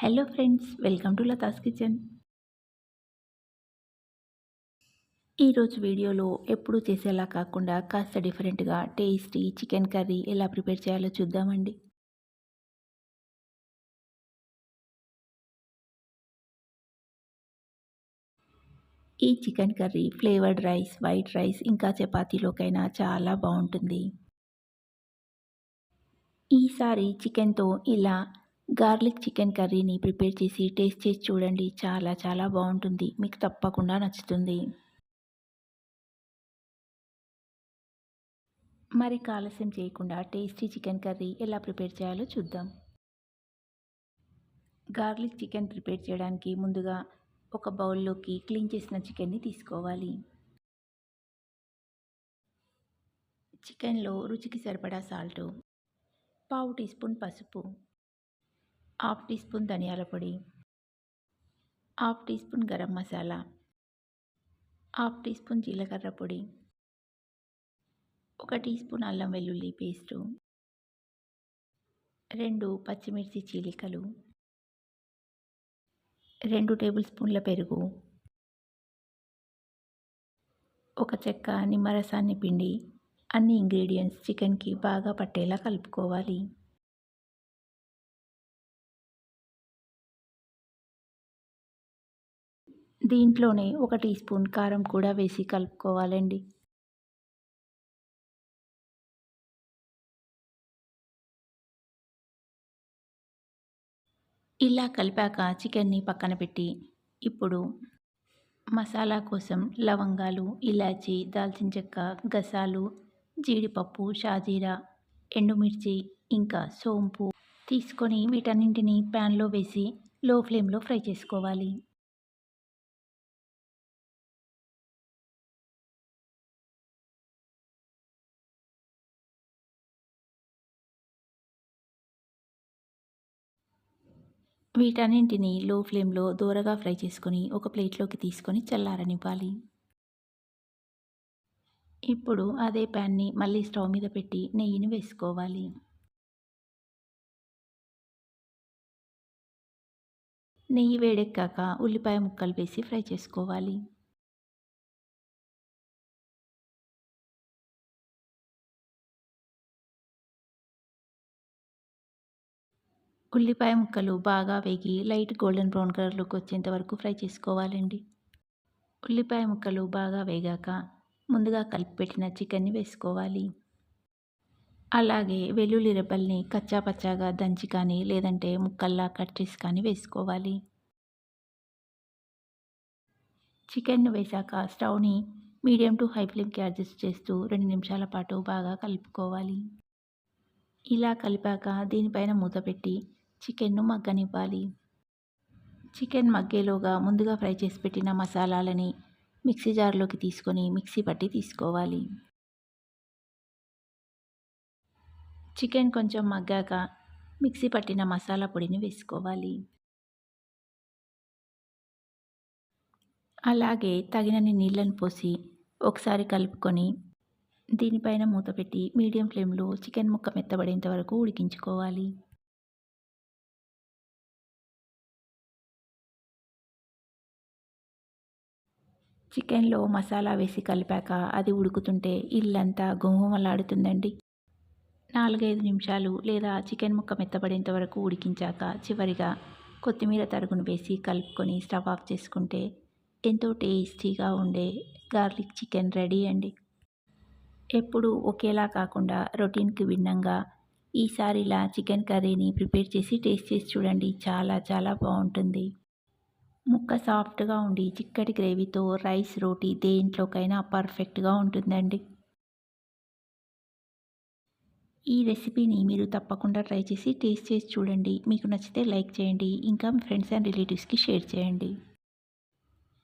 Hello friends welcome to Latha's kitchen ఈరోజు వీడియోలో ఎప్పుడూ చేసేలా కాకుండా కాస్త డిఫరెంట్గా టేస్టీ చికెన్ కర్రీ ఎలా ప్రిపేర్ చేయాలో చూద్దామండి. ఈ chicken curry flavoured rice white rice ఇంకా చపాతీలోకైనా చాలా బాగుంటుంది. ఈసారి చికెన్తో ఇలా గార్లిక్ చికెన్ కర్రీని ప్రిపేర్ చేసి టేస్ట్ చేసి చూడండి. చాలా చాలా బాగుంటుంది. మీకు తప్పకుండా నచ్చుతుంది. మరి ఆలస్యం చేయకుండా టేస్టీ చికెన్ కర్రీ ఎలా ప్రిపేర్ చేయాలో చూద్దాం. గార్లిక్ చికెన్ ప్రిపేర్ చేయడానికి ముందుగా ఒక బౌల్లోకి క్లీన్ చేసిన చికెన్ని తీసుకోవాలి. చికెన్లో రుచికి సరిపడా సాల్టు పావు టీ స్పూన్ పసుపు హాఫ్ టీ స్పూన్ ధనియాల పొడి half teaspoon garam masala half teaspoon జీలకర్ర పొడి ఒక టీ స్పూన్ అల్లం వెల్లుల్లి పేస్టు రెండు పచ్చిమిర్చి చీలికలు రెండు టేబుల్ స్పూన్ల పెరుగు ఒక చెక్క నిమ్మరసాన్ని పిండి అన్ని ఇంగ్రీడియంట్స్ చికెన్కి బాగా పట్టేలా కలుపుకోవాలి. దీంట్లోనే ఒక టీ స్పూన్ కారం కూడా వేసి కలుపుకోవాలండి. ఇలా కలిపాక చికెన్ని పక్కన పెట్టి ఇప్పుడు మసాలా కోసం లవంగాలు ఇలాచి దాల్చిన చెక్క గసాలు జీడిపప్పు షాజీరా ఎండుమిర్చి ఇంకా సోంపు తీసుకొని వీటన్నింటినీ ప్యాన్లో వేసి లో ఫ్లేమ్లో ఫ్రై చేసుకోవాలి. వీటన్నింటినీ లో ఫ్లేమ్లో దూరగా ఫ్రై చేసుకొని ఒక ప్లేట్లోకి తీసుకొని చల్లారనివ్వాలి. ఇప్పుడు అదే ప్యాన్ని మళ్ళీ స్టవ్ మీద పెట్టి నెయ్యిని వేసుకోవాలి. నెయ్యి వేడెక్కాక ఉల్లిపాయ ముక్కలు వేసి ఫ్రై చేసుకోవాలి. ఉల్లిపాయ ముక్కలు బాగా వేగి లైట్ గోల్డెన్ బ్రౌన్ కలర్లోకి వచ్చేంత వరకు ఫ్రై చేసుకోవాలండి. ఉల్లిపాయ ముక్కలు బాగా వేగాక ముందుగా కలిపి పెట్టిన చికెన్ని వేసుకోవాలి. అలాగే వెల్లుల్లి రెబ్బల్ని కచ్చా పచ్చాగా దంచి కానీ లేదంటే ముక్కల్లా కట్ చేసి కానీ వేసుకోవాలి. చికెన్ను వేశాక స్టవ్ని మీడియం టు హై ఫ్లేమ్కి అడ్జస్ట్ చేస్తూ రెండు నిమిషాల పాటు బాగా కలుపుకోవాలి. ఇలా కలిపాక దీనిపైన మూత పెట్టి చికెన్ను మగ్గనివ్వాలి. చికెన్ మగ్గేలోగా ముందుగా ఫ్రై చేసి పెట్టిన మసాలాలని మిక్సీ జార్లోకి తీసుకొని మిక్సీ పట్టి తీసుకోవాలి. చికెన్ కొంచెం మగ్గాక మిక్సీ పట్టిన మసాలా పొడిని వేసుకోవాలి. అలాగే తగినన్ని నీళ్ళను పోసి ఒకసారి కలుపుకొని దీనిపైన మూత పెట్టి మీడియం ఫ్లేమ్లో చికెన్ ముక్క మెత్తబడేంత వరకు ఉడికించుకోవాలి. చికెన్లో మసాలా వేసి కలిపాక అది ఉడుకుతుంటే ఇల్లంతా గుమగుమలాడుతుందండి. నాలుగైదు నిమిషాలు లేదా చికెన్ ముక్క మెత్తబడేంత వరకు ఉడికించాక చివరిగా కొత్తిమీర తరుగును వేసి కలుపుకొని స్టవ్ ఆఫ్ చేసుకుంటే ఎంతో టేస్టీగా ఉండే గార్లిక్ చికెన్ రెడీ అండి. ఎప్పుడు ఒకేలా కాకుండా రొటీన్కి భిన్నంగా ఈసారి ఇలా చికెన్ కర్రీని ప్రిపేర్ చేసి టేస్ట్ చేసి చూడండి. చాలా చాలా బాగుంటుంది. ముక్క సాఫ్ట్గా ఉండి చిక్కటి గ్రేవీతో రైస్ రోటీ దేంట్లోకైనా పర్ఫెక్ట్గా ఉంటుందండి. ఈ రెసిపీని మీరు తప్పకుండా ట్రై చేసి టేస్ట్ చేసి చూడండి. మీకు నచ్చితే లైక్ చేయండి. ఇంకా మీ ఫ్రెండ్స్ అండ్ రిలేటివ్స్కి షేర్ చేయండి.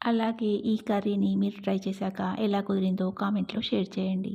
అలాగే ఈ కర్రీని మీరు ట్రై చేశాక ఎలా కుదిరిందో కామెంట్లో షేర్ చేయండి.